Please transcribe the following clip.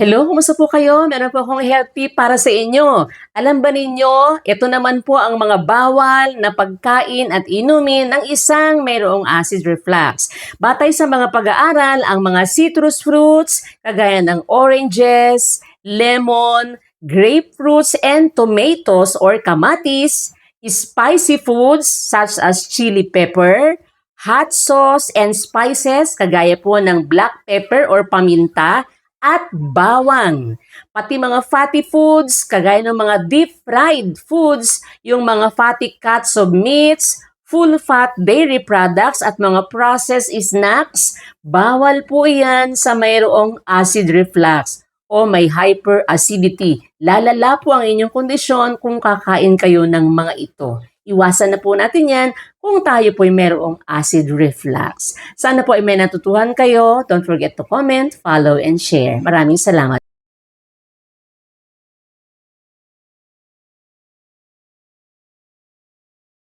Hello, kumusta po kayo? Meron po akong healthy para sa inyo. Alam ba ninyo, ito naman po ang mga bawal na pagkain at inumin ng isang mayroong acid reflux. Batay sa mga pag-aaral, ang mga citrus fruits, kagaya ng oranges, lemon, grapefruits, and tomatoes or kamatis, spicy foods such as chili pepper, hot sauce and spices, kagaya po ng black pepper or paminta, at bawang. Pati mga fatty foods, kagaya ng mga deep fried foods, yung mga fatty cuts of meats, full fat dairy products at mga processed snacks, bawal po yan sa mayroong acid reflux o may hyperacidity. Lalala po ang inyong kondisyon kung kakain kayo ng mga ito. Iwasan na po natin yan kung tayo po ay mayroong acid reflux. Sana po ay may natutuhan kayo. Don't forget to comment, follow, and share. Maraming salamat.